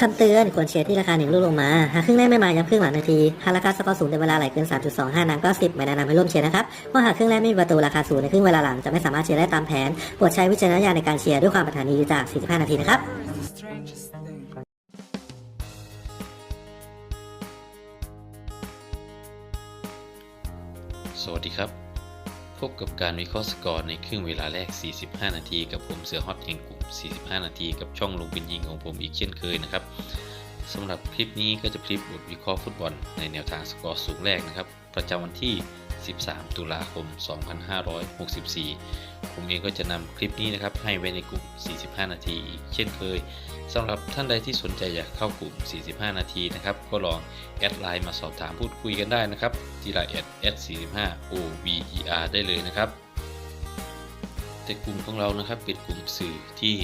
คำเตือนควรเชียร์ที่ราคาหนึ่งลูกลงมา หากครึ่งแรกไม่มาย้ำครึ่งหลังนาที หากราคาสกอร์สูงในเวลาไหลเกิน 3.25 นางก็ 10 ไม่แนะนำให้ร่วมเชียร์นะครับเพราะหากครึ่งแรกไม่มีประตูราคาสูงในครึ่งเวลาหลังจะไม่สามารถเชียร์ได้ตามแผนโปรดใช้วิจารณญาณในการเชียร์ด้วยความปรารถนาดีจาก 45 นาทีนะครับสวัสดีครับ พบกับการวิเคราะห์สกอร์ในครึ่งเวลาแรก 45 นาทีกับผมเสือฮอตแห่งกลุ่ม 45 นาทีกับช่องลงเป็นยิงของผมอีกเช่นเคยนะครับสำหรับคลิปนี้ก็จะคลิปบทวิเคราะห์ฟุตบอลในแนวทางสกอร์สูงแรกนะครับ ประจำวันที่ 13 ตุลาคม 2564 ผมเองก็จะนำคลิปนี้นะครับให้ไว้ในกลุ่ม 45 นาทีอีกเช่นเคยสำหรับท่านใดที่สนใจอยากเข้ากลุ่ม 45 นาทีนะครับ ก็ลองแอดไลน์มาสอบถามพูดคุยกันได้นะครับที่ไลน์แอด s45 o v e r ได้เลยนะครับ แต่กลุ่มของเรานะครับเป็นกลุ่มสื่อที่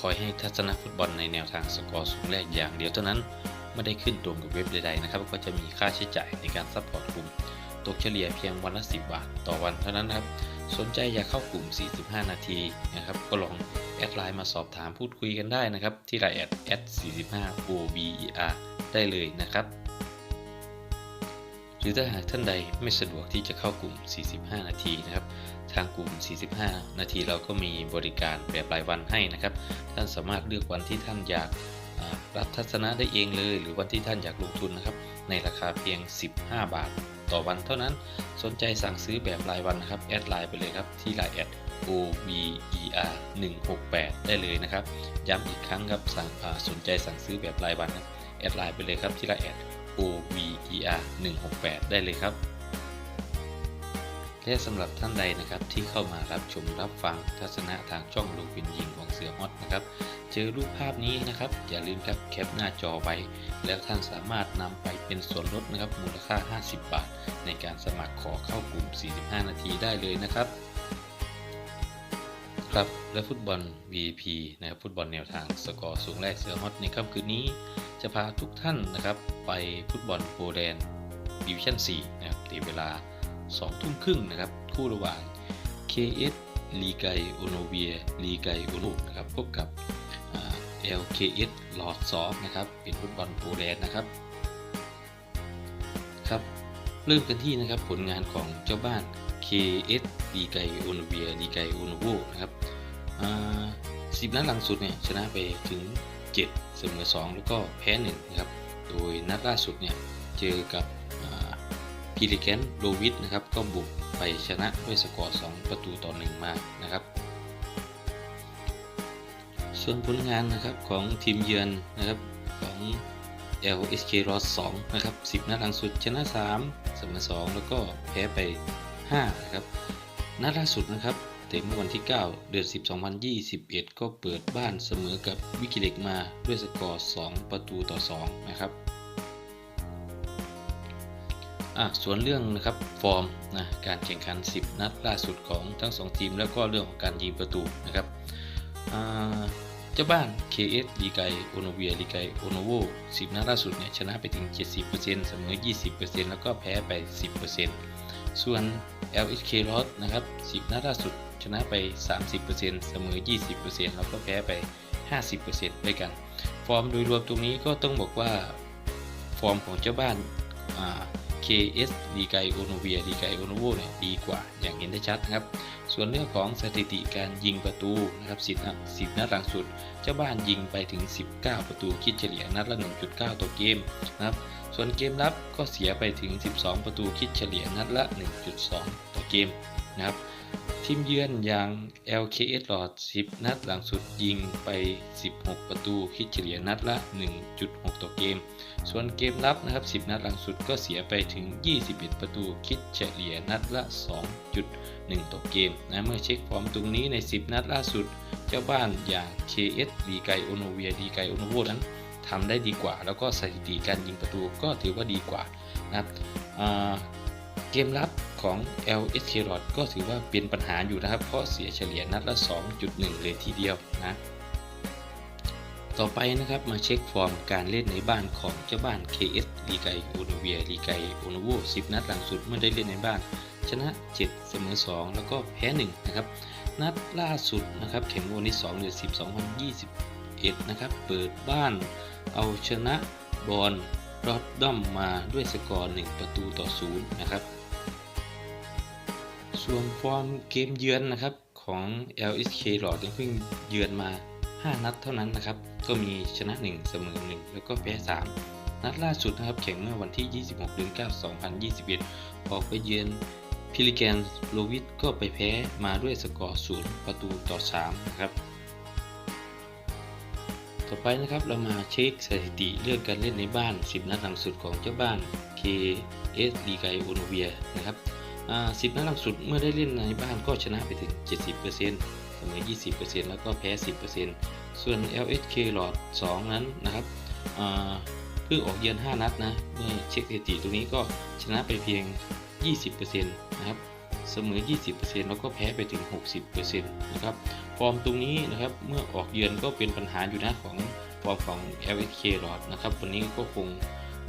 คอยให้ทัศนฟุตบอลในแนวทางสกอร์สูงแรกอย่างเดียวเท่านั้นไม่ได้ขึ้นตรงกับเว็บใดๆนะครับ ก็จะมีค่าใช้จ่ายในการซัพพอร์ตกลุ่มตกเฉลี่ยเพียงวันละ 10 บาท ต่อวันเท่านั้นครับ สนใจอยากเข้ากลุ่ม 45 นาทีนะครับ ก็ลองแอดไลน์มาสอบถามพูดคุยกันได้นะครับ ที่ไลน์แอดแอด45 over ได้เลยนะครับ หรือถ้าหากท่านใดไม่สะดวกที่จะเข้ากลุ่ม 45 นาทีนะครับ ทางกลุ่ม 45 นาทีเราก็มีบริการแบบรายวันให้นะครับ ท่านสามารถเลือกวันที่ท่านอยากรับทัศนะได้เองเลย หรือวันที่ท่านอยากลงทุนนะครับ ในราคาเพียง 15 บาท ต่อวันเท่านั้น สนใจสั่งซื้อแบบรายวันนะครับ แอดไลน์ไปเลยครับที่ไลน์แอด OVER 168ได้เลยนะครับ ย้ำอีกครั้งครับสั่งสนใจสั่งซื้อแบบรายวันแอดไลน์ไปเลยครับที่ไลน์แอด OVER 168 ได้เลยครับและสำหรับท่านใดนะครับที่เข้ามารับชมรับฟังทัศนะทางช่องลูกวินยิงของเสือฮอตนะครับเจอรูปภาพนี้นะครับ อย่าลืมครับแคปหน้าจอไว้ แล้วท่านสามารถนำไปเป็นส่วนลดนะครับมูลค่า 50 บาท ในการสมัครขอเข้ากลุ่ม 45 นาทีได้เลยนะครับ ครับและฟุตบอล VP นะครับฟุตบอลแนวทางสกอร์สูงแรกเสือฮอตในค่ำคืนนี้จะพาทุกท่านนะครับไปฟุตบอลโปรแลนด์ดิวิชั่น4นะครับในเวลา 2 ทุ่มครึ่งนะครับคู่ระหว่าง KS ลีไกโอโนเวียลีไกโอโนนะครับพบกับ LKS ลอดซอฟนะครับเป็นฟุตบอลโปรแลนด์นะครับครับ เริ่มกันที่นะครับผลงานของเจ้าบ้าน KS ลีไกโอโนเวียลีไกโอโนโวนะครับสิบนัดหลังสุดเนี่ยชนะไปถึง 7 เสมอ 2 แล้วก็แพ้1นะครับ โดยนัดล่าสุดเนี่ยเจอกับพิลิแกนโลวิดนะครับก็บุกไปชนะด้วยสกอร์ 2 ประตูต่อ 1 มานะครับ ส่วนผลงานนะครับของทีมเยือนนะครับของ LSK r o s 2นะครับ 10 นัดหลังสุดชนะ 3 เสมอ 2 แล้วก็แพ้ไป 5 นะครับ นัดล่าสุดนะครับเตะเมื่อวันที่ 9 เดือน 10 2021 ก็เปิดบ้านเสมอกับวิกิเล็กมาด้วยสกอร์ 2 ประตูต่อ 2 นะครับอะส่วนเรื่องนะครับฟอร์มนะการแข่งขัน 10 นัดล่าสุดของทั้ง 2 ทีม แล้วก็เรื่องของการยิงประตูนะครับอ่า เจ้าบ้าน KS ลีไกโอโนเวียลีไกโอโนโว10 นัดล่าสุดเนี่ยชนะไปถึง 70%เสมอ 20%แล้วก็แพ้ไป 10%ส่วน LHK l o s นะครับ 10 นัดล่าสุดชนะไป 30%เสมอ 20%แล้วก็แพ้ไป 50%ด้วยกัน ฟอร์มโดยรวมตรงนี้ก็ต้องบอกว่า ฟอร์มของเจ้าบ้านอ่า KS ดีไกโอโนเวียดีไกโอโนโวเนี่ยดีกว่าอย่างเห็นได้ชัดนะครับ ส่วนเรื่องของสถิติการยิงประตูนะครับ10นัด10นัดหลังสุด เจ้าบ้านยิงไปถึง 19 ประตูคิดเฉลี่ยนัดละ 1.9 ต่อเกมนะครับส่วนเกมรับก็เสียไปถึง 12 ประตูคิดเฉลี่ยนัดละ 1.2 ต่อเกมนะครับ ทีมเยือนอย่าง LKS หลอด 10 นัดหลังสุดยิงไป 16 ประตูคิดเฉลี่ยนัดละ 1.6 ต่อเกม ส่วนเกมรับนะครับ 10 นัดหลังสุดก็เสียไปถึง 21 ประตูคิดเฉลี่ยนัดละ 2.1 ต่อเกมนะเมื่อเช็คฟอร์มตรงนี้ใน 10 นัดล่าสุด เจ้าบ้านอย่าง KS ดีไกโอโนเวียดีไกโอโนโวนั้นทำได้ดีกว่า แล้วก็สถิติการยิงประตูก็ถือว่าดีกว่านะครับอ่า เกมรับของ LSK r o d ก็ถือว่าเป็นปัญหาอยู่นะครับ เพราะเสียเฉลี่ยนัดละ 2.1 เลยทีเดียวนะ ต่อไปนะครับมาเช็คฟอร์มการเล่นในบ้านของเจ้าบ้าน KS ลีไกโอโนเวียลีไกโอโนโว10 นัดหลังสุดเมื่อได้เล่นในบ้าน ชนะ 7 เสมอ 2 แล้วก็แพ้ 1 นะครับ นัดล่าสุดนะครับแข่งวันที่2เดือน10 2021 นะครับ เปิดบ้านเอาชนะบอลรอดดัมมาด้วยสกอร์ 1 ประตูต่อ 0 นะครับ ส่วนฟอร์มเกมเยือนนะครับของ LSK หลอดเพิ่งเยือนมา 5 นัดเท่านั้นนะครับ ก็มีชนะ 1 เสมอ 1 แล้วก็แพ้ 3 นัดล่าสุดนะครับแข่งเมื่อวันที่ 26เดือน9 2021 ออกไปเยือนพิลิแกนโลวิทก็ไปแพ้มาด้วยสกอร์ 0 ประตูต่อ 3 นะครับ ต่อไปนะครับเรามาเช็คสถิติเรื่องการเล่นในบ้าน 10 นัดหลังสุดของเจ้าบ้าน KS ลีไกโอโนเวียนะครับ อ่า10นัดหลังสุดเมื่อได้เล่นในบ้านก็ชนะไปถึง 70%เสมอ 20%แล้วก็แพ้ 10%ส่วน LSK หลอด 2 นั้นนะครับเพิ่งออกเยือน 5 นัดนะเมื่อเช็คสถิติตรงนี้ก็ชนะไปเพียง 20%นะครับเสมอ 20%แล้วก็แพ้ไปถึง 60%นะครับฟอร์มตรงนี้นะครับเมื่อออกเยือนก็เป็นปัญหาอยู่นะของฟอร์มของ LSK หลอดนะครับวันนี้ก็คง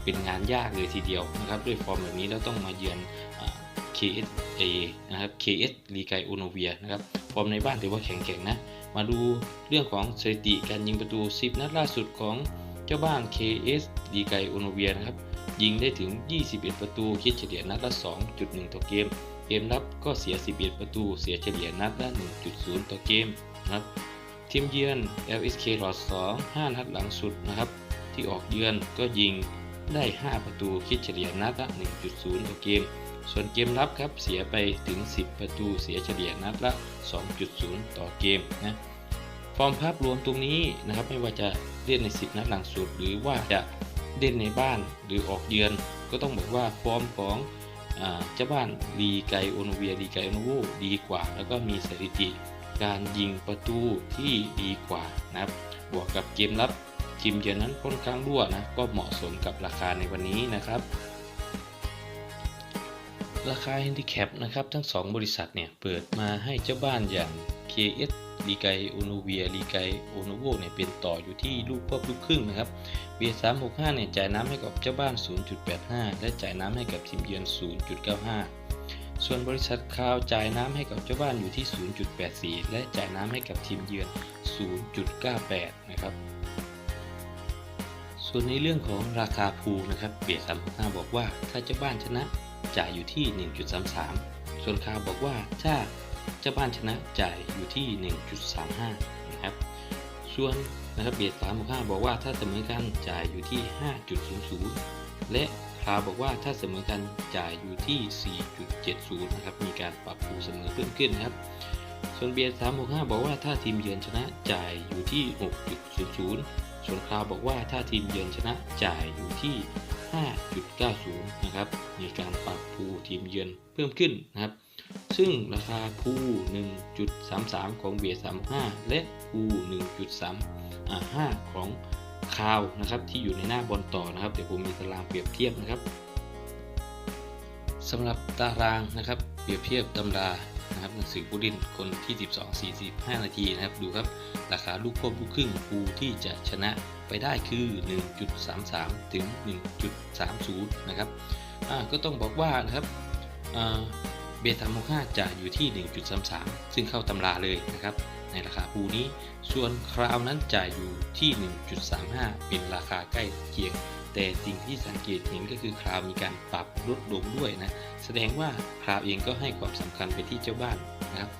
เป็นงานยากเลยทีเดียวนะครับด้วยฟอร์มแบบนี้แล้วต้องมาเยือนอ KSA นะครับ KS ลีไกโอโนเวียนะครับฟอร์มในบ้านถือว่าแข็งแกร่งนะ มาดูเรื่องของสถิติการยิงประตู 10 นัดล่าสุดของเจ้าบ้าน KS ลีไกโอโนเวียนะครับ ยิงได้ถึง 21 ประตูคิดเฉลี่ยนัดละ 2.1 ต่อเกม เกมรับก็เสีย 11 ประตู เสียเฉลี่ยนัดละ 1.0 ต่อเกมนะครับทีมเยือน LSK หลอด2 5 นัดหลังสุดนะครับ ที่ออกเยือนก็ยิงได้ 5 ประตูคิดเฉลี่ยนัดละ 1.0 ต่อเกม ส่วนเกมรับครับเสียไปถึง 10 ประตูเสียเฉลี่ยนัดละ 2.0 ต่อเกมนะฟอร์มภาพรวมตรงนี้นะครับไม่ว่าจะเล่นใน 10 นัดหลังสุด หรือว่าจะเล่นในบ้านหรือออกเยือน ก็ต้องบอกว่าฟอร์มของเจ้าบ้านลีไกโอโนเวียลีไกโอโนโวดีกว่า แล้วก็มีสถิติการยิงประตูที่ดีกว่านะครับบวกกับเกมรับทีมเยือนนั้นค่อนข้างรั่วนะก็เหมาะสมกับราคาในวันนี้นะครับ ราคา Handicap นะครับทั้ง 2 บริษัทเนี่ยเปิดมาให้เจ้าบ้านอย่าง KS ลีไกโอโนเวียลีไกโอโนโวเนี่ยเป็นต่ออยู่ที่ลูกควบลูกครึ่งนะครับเบียสามหกห้าเนี่ยจ่ายน้ำให้กับเจ้าบ้าน 0.85 และจ่ายน้ำให้กับทีมเยือน 0.95 ส่วนบริษัทคาวจ่ายน้ำให้กับเจ้าบ้านอยู่ที่ 0.84 และจ่ายน้ำให้กับทีมเยือน 0.98 นะครับส่วนในเรื่องของราคาพูนะครับเบียด365บอกว่าถ้าเจ้าบ้านชนะ จ่ายอยู่ที่ 1.33 ส่วนคาวบอกว่าถ้าเจ้าบ้านชนะจ่ายอยู่ที่ 1.35 นะครับ ส่วนนะครับเบียด365บอกว่าถ้าเสมอกันจ่ายอยู่ที่ 5.00 และคาวบอกว่าถ้าเสมอกันจ่ายอยู่ที่ 4.70 นะครับ มีการปรับผูเสมอเพิ่มขึ้นนะครับ ส่วนเบียร์365 บอกว่าถ้าทีมเยือนชนะจ่ายอยู่ที่ 6.00 ส่วนคราวบอกว่าถ้าทีมเยือนชนะจ่ายอยู่ที่ 5.90 นะครับ มีการปรับภูทีมเยือนเพิ่มขึ้นนะครับ ซึ่งราคาภู1.33 ของเบียร์35 และภู1.35 ของคาวนะครับ ที่อยู่ในหน้าบอลต่อนะครับ เดี๋ยวผมมีตารางเปรียบเทียบนะครับสำหรับตารางนะครับ เปรียบเทียบตำรา นะครับหนังสือผู้เล่นคนที่ 12 45 นาทีนะครับดูครับ ราคาลูกควบลูกครึ่งภูที่จะชนะไปได้คือ 1.33 ถึง 1.30 นะครับก็ต้องบอกว่านะครับเบต้าโมค่าจะอยู่ที่ 1.33 ซึ่งเข้าตำราเลยนะครับในราคาภูนี้ ส่วนคราวนั้นจ่ายอยู่ที่ 1.35 เป็นราคาใกล้เคียง แต่สิ่งที่สังเกตเห็นก็คือคราวมีการปรับลดลงด้วยนะ แสดงว่าคราวเองก็ให้ความสำคัญไปที่เจ้าบ้านนะครับ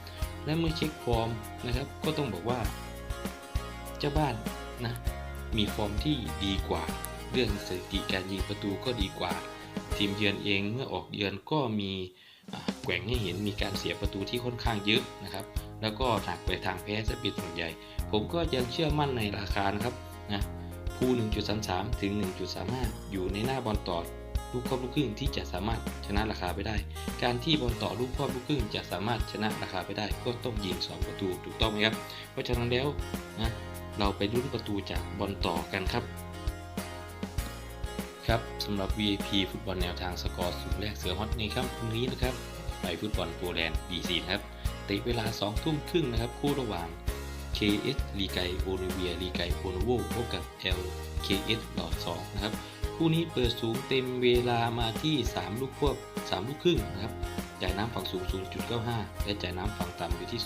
และเมื่อเช็คฟอร์มนะครับ ก็ต้องบอกว่า เจ้าบ้านนะมีฟอร์มที่ดีกว่า เรื่องสถิติการยิงประตูก็ดีกว่า ทีมเยือนเองเมื่อออกเยือนก็มีแกว่งให้เห็นมีการเสียประตูที่ค่อนข้างเยอะนะครับ แล้วก็หนักไปทางแพ้จะเป็นส่วนใหญ่ ผมก็ยังเชื่อมั่นในราคานะครับนะ ภู1.33 ถึง 1.35 อยู่ในหน้าบอลต่อลูกครอบลูกครึ่งที่จะสามารถชนะราคาไปได้ การที่บอลต่อลูกครอบลูกครึ่งจะสามารถชนะราคาไปได้ ก็ต้องยิง2ประตูถูกต้องไหมครับ เพราะฉะนั้นแล้วนะเราไปลุ้นประตูจากบอลต่อกันครับ ครับสำหรับ VIP ฟุตบอลแนวทางสกอร์สูงแรกเสือฮอตในค่ำคืนนี้นะครับไปฟุตบอลโปแลนด์ D4 นะครับเตะเวลา2ทุ่มครึ่งนะครับคู่ระหว่าง KS ลีไกโอลิเวียลีไกโอโนโวพบกับ LKS หลอด2นะครับคู่นี้เปิดสูงเต็มเวลามาที่ 3 ลูกควบ 3 ลูกครึ่งนะครับจ่ายน้ำฝั่งสูง 0.95 และจ่ายน้ำฝั่งต่ำอยู่ที่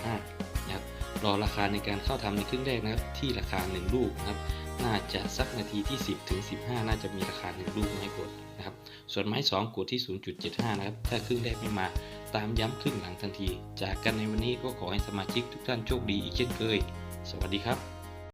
0.85 นะครับรอราคาในการเข้าทำในครึ่งแรกนะครับที่ราคา 1 ลูกนะครับ น่าจะสักนาทีที่ 10ถึง15 น่าจะมีราคาหนึ่งลูกไม้กดนะครับ ส่วนไม้ 2กดที่ 0.75 นะครับ ถ้าครึ่งแรกไม่มาตามย้ำครึ่งหลังทันที จากกันในวันนี้ก็ขอให้สมาชิกทุกท่านโชคดีอีกเช่นเคย สวัสดีครับ